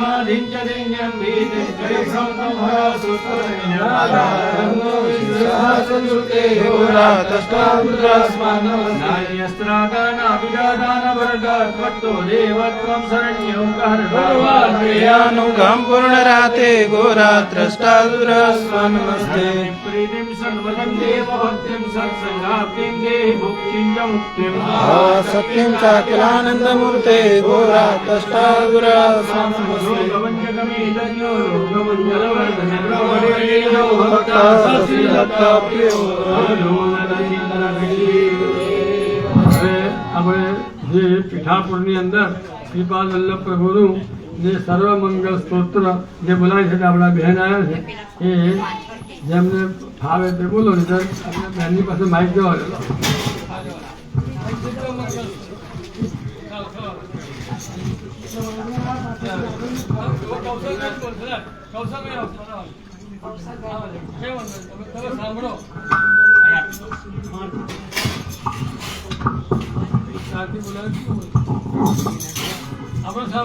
విమానించదిన్యం వీతి జయ సంహర సుతరం પૂર્ણરાતે ગોરાત્રષ્ટાદુરસ્વા નમસ્તે પ્રીતિમ સર્વદમ દેવહત્યમ સત્સંગાપ્તિમ દેહી ભુક્તિમ ચ મુક્તિમ સત્યમ ચાકલાનંદમૂર્તે ગોરાત્રષ્ટાદુરસ્વા નમસ્તે રોગવંચકમેદન્યો રોગમંગલવર્ધન પ્રવરેણો ભક્તા સશીલતા પ્રિયો હવે આપણે જે પીઠાપુરની અંદર શ્રીપાદ વલ્લભ પ્રભુનું જે સર્વમંગલ સ્તોત્ર જે બોલાવી છે આપણા બહેન આવ્યા છે એ જેમને ફાવે તે બોલો આપણે બહેનની પાસે માઇક જવા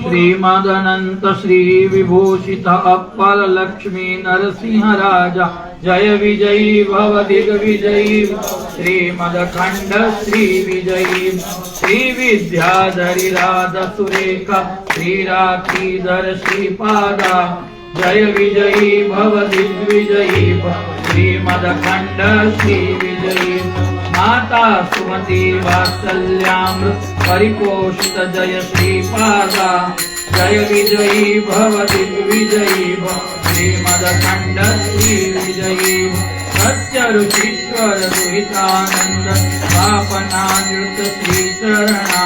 श्रीमदनन्त श्रीविभूषित अप्पल लक्ष्मी नरसिंह राजा जय विजयी भव दिग्विजयी श्रीमदखण्ड श्री विजयी श्री विद्याधरि राध सुरेख श्रीराखीधर श्रीपादा जय विजयी भव दिग्विजयी श्रीमदखण्ड श्री विजयी माता सुमति वात्सल्यामृत परिपोषित जय श्रीपादा जय विजयी भव दिग्विजयी भव श्रीमदखण्ड श्री विजयी सत्य ऋषीश्वर दुहितानन्द पापनानृत श्रीचरणा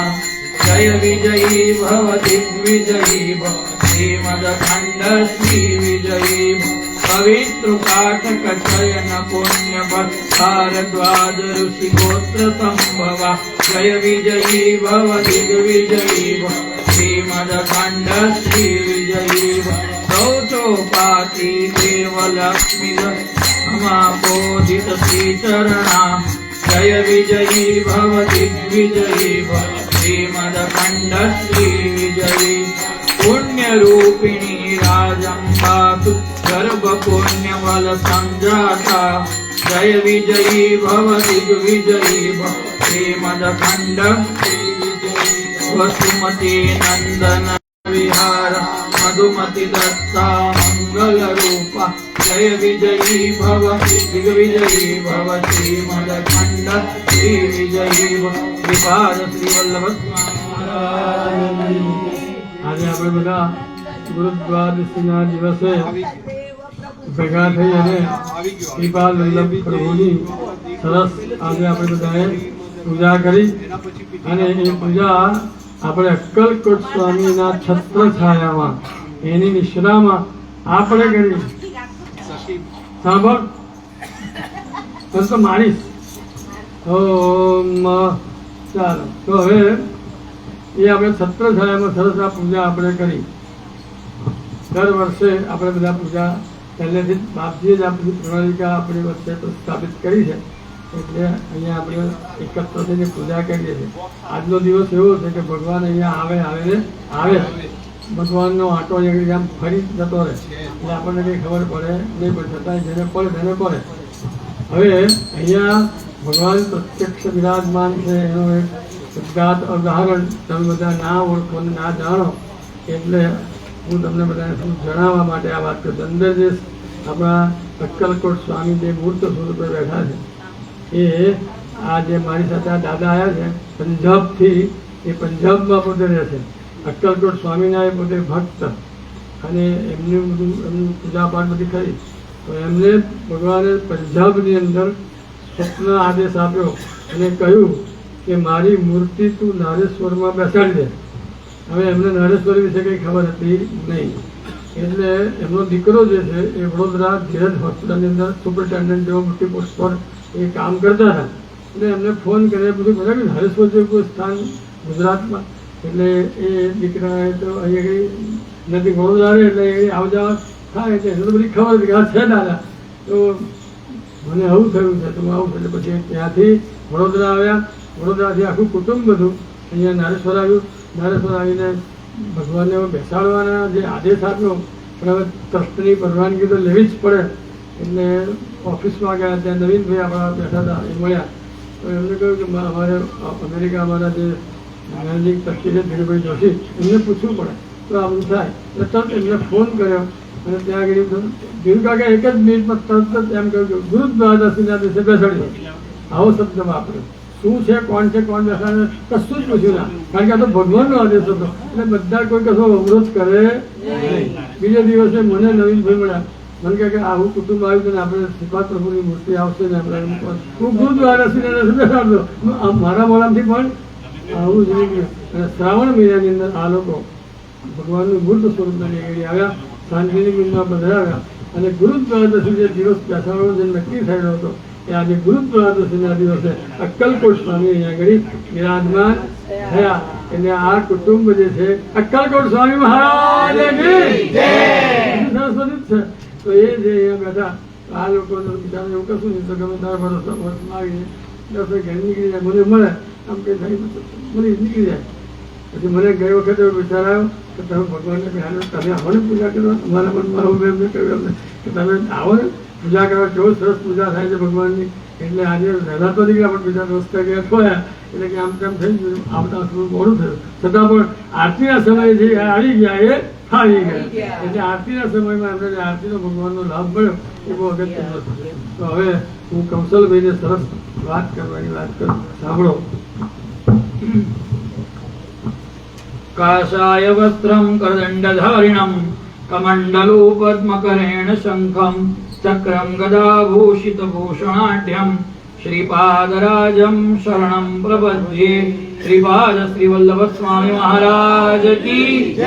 जय विजयी भव दिग्विजयी भव श्रीमदखण्ड श्री विजयी भव पवित्र काटक चयन पुण्य भारद्वाज ऋषि गोत्र संभवा जय विजयी भव दिग्विजयी भव श्रीमदखण्ड श्री विजयी भव शौचोपाति देवलक्ष्मी समाबोधित श्रीचरणा जय विजयी भव दिग्विजयी भव શ્રીમદ ખંડશ્રી વિજયી પુણ્યરૂપિણી રાજંબાતુ ગર્ભપુણ્યવલ સંજાતા જય વિજયી ભવ દિગ્વિજયી શ્રીમદ ખંડ વસુમતી નંદન વિહાર મધુમતિ દત્તા મંગલ રૂપા જય વિજયી ભવ દિગ્વિજયી ભવ શ્રીમદ ખંડ આજે આપણે બધા ગુરુદ્વાર શ્રીના દિવસે ભેગા થઈ અને શ્રીપાલ વલ્લભ પ્રભુની સરસ આજે આપણે બધાએ પૂજા કરી અને એ પૂજા આપણે અક્કલકોટ સ્વામીના છત્ર છાયામાં એની નિશ્રામાં આપણે કરી સાંભળ તો માણીશ ઓમ ચાલો, તો હવે એ આપણે છત્ર છાયામાં સરસ આ પૂજા આપણે કરી. દર વર્ષે આપણે બધા પૂજા પહેલેથી બાપજીએ જ આપણી પ્રણાલિકા આપણી વચ્ચે સ્થાપિત કરી છે. એટલે અહીંયા આપણે એકત્ર થઈને પૂજા કરીએ છીએ. આજનો દિવસ એવો છે કે ભગવાન અહીંયા આવે આવે ને આવે. ભગવાનનો આંટો આમ ફરી જતો રહે. એટલે આપણને કંઈ ખબર પડે નહીં, પણ છતાં જેને પડે, તેને પડે. હવે અહીંયા ભગવાન પ્રત્યક્ષ વિરાજમાન છે. એનું એક સિદ્ધાર્થ ઉદાહરણ તમે બધા ના ઓળખો અને ના જાણો, એટલે હું તમને બધાને જણાવવા માટે આ વાત કરું. અંદર જે આપણા અક્કલકોટ સ્વામી જે મૂર્ત સ્વરૂપે બેઠા છે, એ આ જે મારી સાથે આ દાદા આવ્યા છે, પંજાબથી, એ પંજાબમાં પોતે રહે છે. અક્કલકોટ સ્વામીના એ પોતે ભક્ત અને એમનું બધું એમનું પૂજાપાઠ બધી કરી. તો એમને ભગવાને પંજાબની અંદર સ્વપ્ન આદેશ આપ્યો અને કહ્યું કે મારી મૂર્તિ તું નારેશ્વરમાં બેસાડી દે. હવે એમને નારેશ્વર વિશે કંઈ ખબર હતી નહીં. એટલે એમનો દીકરો જે છે એ વડોદરા ધીરજ હોસ્પિટલની અંદર સુપરિન્ટેન્ડન્ટ જેવો મોટી પોસ્ટ પર એ કામ કરતા હતા. એટલે એમને ફોન કર્યા, બધું બધા નારેશ્વર જેવું સ્થાન ગુજરાતમાં. એટલે એ દીકરાએ તો અહીંયા કંઈ નથી, વડોદરા એટલે એ આવ જાવ થાય એટલે એને તો બધી ખબર હતી કે આ છે દાદા. તો મને આવું થયું છે તો હું આવું, એટલે પછી ત્યાંથી વડોદરા આવ્યા. વડોદરાથી આખું કુટુંબ બધું અહીંયા નારેશ્વર આવ્યું. નારેશ્વર આવીને ભગવાનને બેસાડવાના જે આદેશ આપ્યો, પણ હવે ટ્રસ્ટની પરવાનગી તો લેવી જ પડે. એટલે ઓફિસમાં ગયા, ત્યાં નવીનભાઈ આપણા બેઠા હતા, એ મળ્યા. તો એમને કહ્યું કે અમારે અમેરિકા અમારા જે મેનેજિંગ ટ્રસ્ટી છે ધીરુભાઈ જોશી, એમને પૂછવું પડે. આમ થાય. એટલે તરત એમને ફોન કર્યો અને ત્યાં આગળ ધીરુ કાકા, એક જ મિનિટમાં તરત જ એમ કહ્યું કે ગુરુ દ્વાદશીના દિવસે બેસાડી આવો શબ્દ વાપર્યો. શું છે? કોણ છે? કોણ બેસાડે કશું જ પૂછ્યું ના. કારણ કે આ તો ભગવાનનો આદેશ હતો. એટલે બધા કોઈ કશો અવરોધ કરે નહીં. બીજા દિવસે મને નવીનભાઈ મળ્યા. મને કે આવું કુટુંબ આવ્યું ને આપણે શ્રીપાદ પ્રભુની મૂર્તિ આવશે ને આપણે ગુરુદ્વારા શ્રી બેસાડતો આ મારા મોડામથી પણ આવું જ નીકળ્યું. અને શ્રાવણ મહિનાની અંદર આ લોકો ભગવાનનું મૂર્ત સ્વરૂપના નીકળી આવ્યા શાંતિની બિંદમાં પધરાવ્યા અને ગુરુ દ્વારદશી જે દિવસ બેસાડવાનો જે નક્કી થયેલો હતો, એ આજે ગુરુ દ્વારદશીના દિવસે અક્કલકોટ સ્વામી અહીંયા આગળ બિરાજમાન થયા. એટલે આ કુટુંબ જે છે, અક્કલકોટ સ્વામી મહારાજ સરસ્વતી છે. તો એ જે અહીંયા બેઠા, આ લોકો બિચારા એવું કશું નહીં, તો ગમે તારા ભરોસા વર્ષમાં આવીને દસ ઘેર નીકળી જાય, મને મળે આમ કે થઈ મળી નીકળી જાય. પછી મને ગઈ વખતે વિચાર આવ્યો કે તમે ભગવાનને કહે તમે આવો ને પૂજા કરો તમારા મનમાં આવું મેં એમને કહ્યું એમને કે તમે આવો ને પૂજા કરવા કેવું સરસ પૂજા થાય છે ભગવાનની. એટલે આજે વહેલા તો નીકળ્યા પણ બીજા દોસ્તા ગયા ખોયા એટલે કે આમ તેમ થઈ ગયું. આવતા થોડું મોડું થયું. છતાં પણ આરતીના સમય જે આવી ગયા એ આવી ગયા. એટલે આરતીના સમયમાં એમને આરતીનો ભગવાનનો લાભ મળ્યો એ બહુ અગત્યનો તો હવે હું કૌશલભાઈને સરસ વાત કરવાની વાત કરું. સાંભળો. काषाय वस्त्रं करदण्डधारिणं कमण्डलो पद्मकरेण शङ्खं चक्रं गदाभूषितभूषणाढ्यं श्रीपादराजं शरणं प्रपद्ये श्रीपाद श्रीवल्लभ स्वामी महाराज की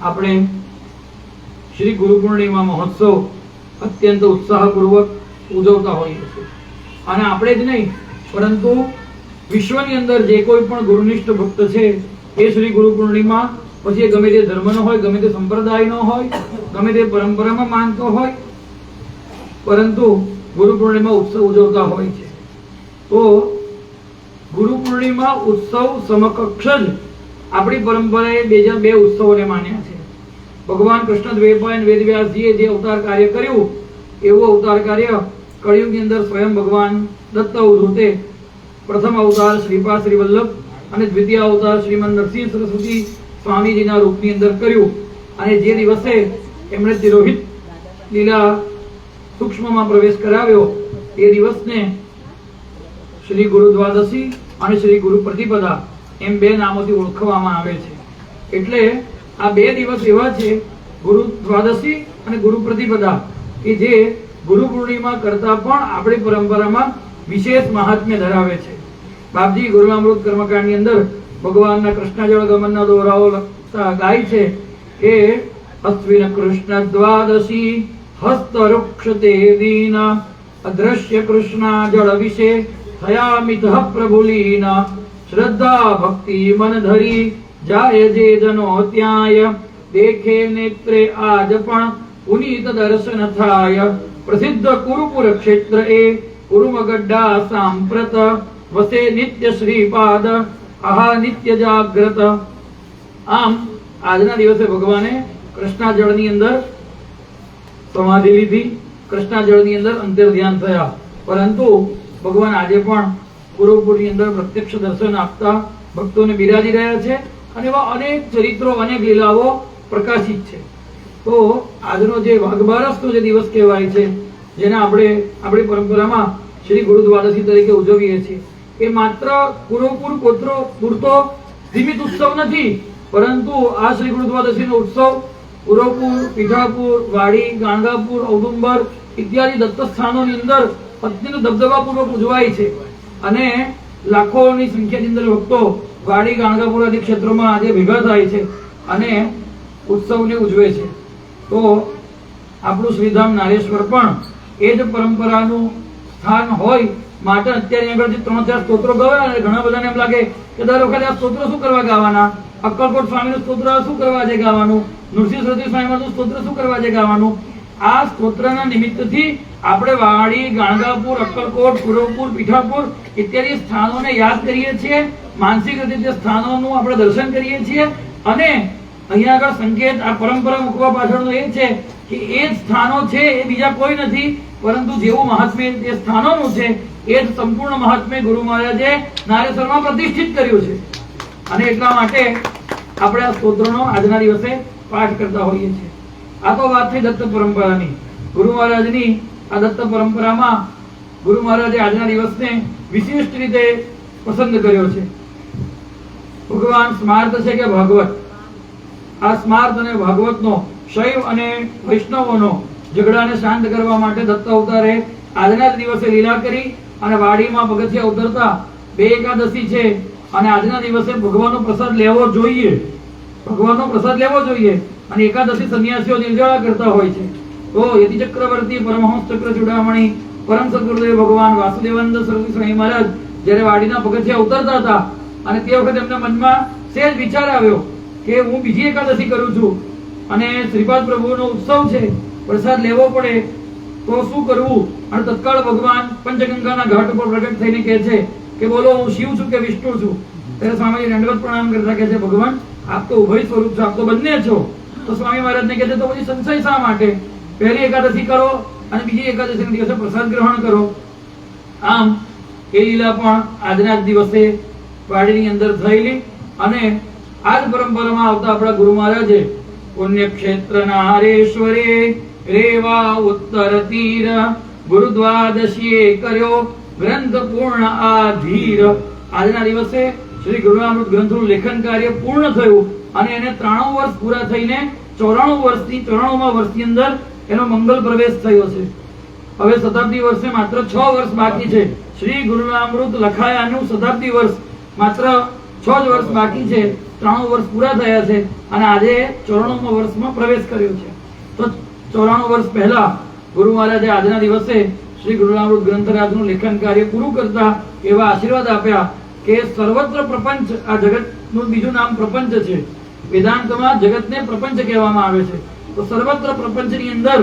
આપણે શ્રી ગુરુ પૂર્ણિમા મહોત્સવ અત્યંત ઉત્સાહપૂર્વક ઉજવતા હોઈએ છીએ અને આપણે જ નહીં પરંતુ વિશ્વની અંદર જે કોઈ પણ ગુરુનિષ્ઠ ભક્ત છે, એ શ્રી ગુરુ પૂર્ણિમા, પછી ગમે તે ધર્મનો હોય, ગમે તે સંપ્રદાયનો હોય, ગમે તે પરંપરામાં માનતો હોય, પરંતુ ગુરુ પૂર્ણિમા ઉત્સવ ઉજવતા હોય છે. તો ગુરુ પૂર્ણિમા ઉત્સવ સમકક્ષ જ આપણી પરંપરાએ બે હજાર બે ઉત્સવોને માન્યા છે. ભગવાન કૃષ્ણ દ્વૈપાયન વેદવ્યાસજીએ જે અવતાર કાર્ય કર્યું, એવું અવતાર કાર્ય કળિયુગની અંદર સ્વયં ભગવાન દત્ત અવધૂતે પ્રથમ અવતાર શ્રીપાદ શ્રી વલ્લભ અને દ્વિતીય અવતાર શ્રીમદ નરસિંહ સરસ્વતી સ્વામીજીના રૂપની અંદર કર્યું. અને જે દિવસે એમણે તિરોહિત લીલા સૂક્ષ્મમાં પ્રવેશ કરાવ્યો, એ દિવસને શ્રી ગુરુ દ્વાદશી અને શ્રી ગુરુ પ્રતિપદા એમ બે નામોથી ઓળખવામાં આવે છે. એટલે આ બે દિવસ એવા છે, ગુરુ દ્વાદશી અને ગુરુ પ્રતિપદા, કે જે ગુરુ પૂર્ણિમા કરતા પણ આપણી પરંપરામાં વિશેષ મહાત્મ્ય ધરાવે છે. બાપજી, ગુરુનામૃત કર્મકાંડની અંદર ભગવાનના કૃષ્ણ જળ ગમનના દોરાઓ ગાય છે કે અશ્વિન કૃષ્ણ દ્વાદશી હસ્ત વૃક્ષ દેવીન અદ્રશ્ય કૃષ્ણ જળ વિશે થયા મિત પ્રભુલીન શ્રદ્ધા ભક્તિ મન ધરી જાય જે જનો ત્યાય, દેખે નેત્રે આજ પણ પુનીત દર્શન થાય. પ્રસિદ્ધ કુરુપુર ક્ષેત્ર એ કુરુમગડ્ડા સાંપ્રત વસે નિત્ય શ્રીપાદ આહા નિત્ય જાગ્રત આમ આજના દિવસે ભગવાને કૃષ્ણા જળની અંદર સમાધિ લીધી કૃષ્ણા જળની અંદર અંતર ધ્યાન થયા પરંતુ ભગવાન આજે પણ પૂર્વપુરની અંદર પ્રત્યક્ષ દર્શન આપતા ભક્તોને બિરાજી રહ્યા છે અને એવા અનેક ચરિત્રો અનેક લીલાઓ પ્રકાશિત છે તો આજનો જે વાઘબારસનો જે દિવસ કહેવાય છે જેને આપણે આપણી પરંપરામાં શ્રી ગુરુ દ્વાદશી તરીકે ઉજવીએ છીએ। એ માત્ર કુરુપુર કોત્રો પૂરતો સીમિત ઉત્સવ નથી, પરંતુ આ શ્રી ગુરુ દ્વાદશીનો ઉત્સવ પુરોપુર પીઠાપુર, વાડી, ગાણગાપુર, ઔદુંબર ઇત્યાદિ દત્ત સ્થાનોની અંદર પત્નીનો દબદબાપૂર્વક ઉજવાય છે. અને લાખોની સંખ્યાની અંદર ભક્તો વાડી, ગાણગાપુર આદિ ક્ષેત્રોમાં આજે ભેગા થાય છે અને ઉત્સવને ઉજવે છે. તો આપણું શ્રીધામ નારેશ્વર પણ એ જ પરંપરાનું સ્થાન હોય માટે અત્યારે આગળ ત્રણ ચાર સ્તોત્રો ગવાયા અને ઘણા બધાને એમ લાગે કે દર વખતે આ સ્તોત્રો શું કરવા ગાવાના? અક્કલકોટ સ્વામીનું સ્તોત્ર શું કરવા છે ગાવાનું? નૃસિંહ સરસ્વતી સ્વામીનું સ્તોત્ર શું કરવા છે ગાવાનું? આ સ્તોત્રના નિમિત્તથી આપણે વાડી, ગાણગાપુર, અક્કલકોટ, પૂરવપુર, પીઠાપુર ઇત્યાદિ સ્થાનોને યાદ કરીએ છીએ. માનસિક રીતે તે સ્થાનોનું આપણે દર્શન કરીએ છીએ. અને અહીંયા આગળ સંકેત, આ પરંપરા મૂકવા પાછળનો એ છે કે એ સ્થાનો છે એ બીજા કોઈ નથી, પરંતુ જેવું મહાત્મ્ય એ સ્થાનોનું છે એ જ સંપૂર્ણ મહાત્મ્ય ગુરુ મહારાજે નારેશ્વરમાં પ્રતિષ્ઠિત કર્યું છે. અને એટલા માટે આપણે આ સ્તોત્રનો આજના દિવસે પાઠ કરતા હોઈએ છીએ. આ તો વાત થઈ દત્ત પરંપરાની. ગુરુ મહારાજની આ દત્ત પરંપરામાં ગુરુ મહારાજે આજના દિવસને વિશિષ્ટ રીતે પસંદ કર્યો છે. ભગવાન સ્માર્ત છે કે ભાગવત? આ સ્માર્ત અને ભાગવતનો શૈવ અને વૈષ્ણવોનો ઝઘડાને શાંત કરવા માટે દત્ત અવતારે આજના દિવસે લીલા કરી અને વાડીમાં પગથિયા ઉતરતા બે એકાદશી છે અને આજના દિવસે ભગવાનનો પ્રસાદ લેવો જોઈએ. ભગવાનનો પ્રસાદ લેવો જોઈએ અને એકાદશી સંન્યાસીઓ નિર્જળા કરતા હોય છે. તો યતિ ચક્રવર્તી પરમહંસ ચક્ર ચૂડામણી, પરમ સદગુરુદેવ ભગવાન વાસુદેવાનંદ સરસ્વતી સ્વામી મહારાજ જ્યારે વાડીના પગથિયા ઉતરતા હતા અને તે વખતે એમના મનમાં સેજ વિચાર આવ્યો કે હું બીજી એકાદશી કરું છું. અને શ્રીપાદ પ્રભુનો ઉત્સવ છે, પ્રસાદ લેવો પડે તો શું કરવું? અને તત્કાળ ભગવાન પંચગંગાના ઘાટ ઉપર પ્રગટ થઈને કહે છે કે બોલો, હું શિવ છું કે વિષ્ણુ છું? ત્યારે સ્વામીજી દંડવત પ્રણામ કરતા કહે છે, ભગવાન, આપ તો ઉભય સ્વરૂપ છો, આપ તો બંને છો. તો સ્વામી મહારાજને કહે છે, તો પછી સંશય શા માટે? પહેલી એકાદશી કરો અને બીજી એકાદશીના દિવસે પ્રસાદ ગ્રહણ કરો. આમ એ લીલા પણ આજના દિવસે વાડીની અંદર થયેલી અને આ પરંપરામાં આવતા આપણા ગુરુ મહારાજે પુણ્યક્ષેત્ર નારેશ્વરે રેવા ઉત્તર તીર, ગુરુદ્વાદશીએ કર્યો ગ્રંથ પૂર્ણ આધીર. આજના દિવસે શ્રી ગુરુનામૃત ગ્રંથનું લેખન કાર્ય પૂર્ણ થયું અને એને ત્રાણું વર્ષ પૂરા થઈને ચોરાણું વર્ષથી ચોરાણુંમાં વર્ષની અંદર એનો મંગલ પ્રવેશ થયો છે. હવે શતાબ્દી વર્ષે માત્ર છ વર્ષ બાકી છે. શ્રી ગુરુનામૃત લખાયાનું શતાબ્દી વર્ષ માત્ર છ જ વર્ષ બાકી છે. ત્રાણું વર્ષ પૂરા થયા છે અને આજે ચોરાણુંમાં વર્ષમાં પ્રવેશ કર્યો છે. તો ચોરાણું વર્ષ પહેલા ગુરુ મહારાજે આજના દિવસે શ્રી ગુરુનામૃત ગ્રંથરાજનું લેખન કાર્ય પૂરું કરતા એવા આશીર્વાદ આપ્યા કે સર્વત્ર પ્રપંચ આ જગતનું બીજું નામ પ્રપંચ છે. વેદાંતમાં જગતને પ્રપંચ કહેવામાં આવે છે. તો સર્વત્ર પ્રપંચની અંદર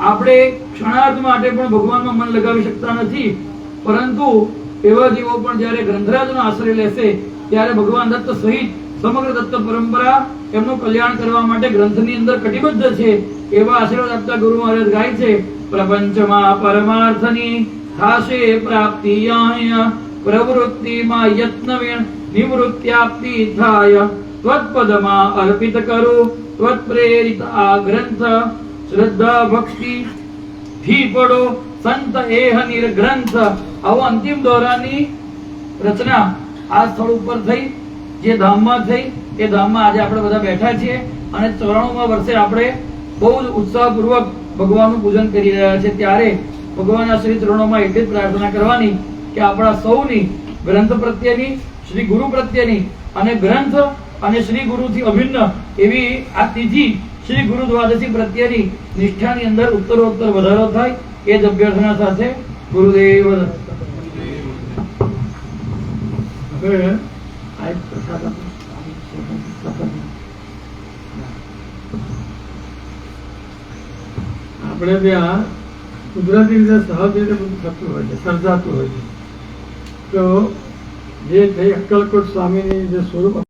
આપણે ક્ષણાર્ધ માટે પણ ભગવાનમાં મન લગાવી શકતા નથી. પરંતુ એવા જીવો પણ જ્યારે ગ્રંથરાજનો આશ્રય લેશે, ત્યારે ભગવાન દત્ત સહિત સમગ્ર દત્ત પરંપરા એમનું કલ્યાણ કરવા માટે ગ્રંથની અંદર કટિબદ્ધ છે. એવા આશીર્વાદ આપતા ગુરુ મહારાજ ગાય છે, પ્રપંચમાં પરમાર્થની થાશે પ્રાપ્તિ યાય, પ્રવૃત્તિમાં યત્નવેણ નિવૃત્ત્યાપ્તિ થાય. ત્વત્પદમાં અર્પિત કરું, ત્વત્પ્રેરિત આ ગ્રંથ. શ્રદ્ધા ભક્તિ થી પડો સંત એહ નિર્ગ્રંથ. આવો અંતિમ દોરાની રચના આ સ્થળ ઉપર થઈ. જે ધામમાં થઈ, એ ધામમાં આજે આપણે બધા બેઠા છીએ અને ચોરાણુંમાં વર્ષે આપણે બહુ જ ઉત્સાહપૂર્વક ભગવાનનું પૂજન કરી રહ્યા છે ત્યારે ભગવાનના શ્રી ચરણોમાં એટલી જ પ્રાર્થના કરવાની કે આપણા સૌની ગ્રંથ પ્રત્યેની, શ્રી ગુરુ પ્રત્યેની અને ગ્રંથ અને શ્રી ગુરુથી અભિન્ન એવી આ ત્રીજી શ્રી ગુરુ દ્વાદશી પ્રત્યેની નિષ્ઠાની અંદર ઉત્તરોત્તર વધારો થાય એ જ અભ્યર્થના સાથે ગુરુદેવ. હવે આપણે ત્યાં કુદરતી રીતે સહજ રીતે બધું થતું હોય છે, સર્જાતું હોય છે. તો જે થઈ અક્કલકોટ સ્વામીની જે સ્વરૂપ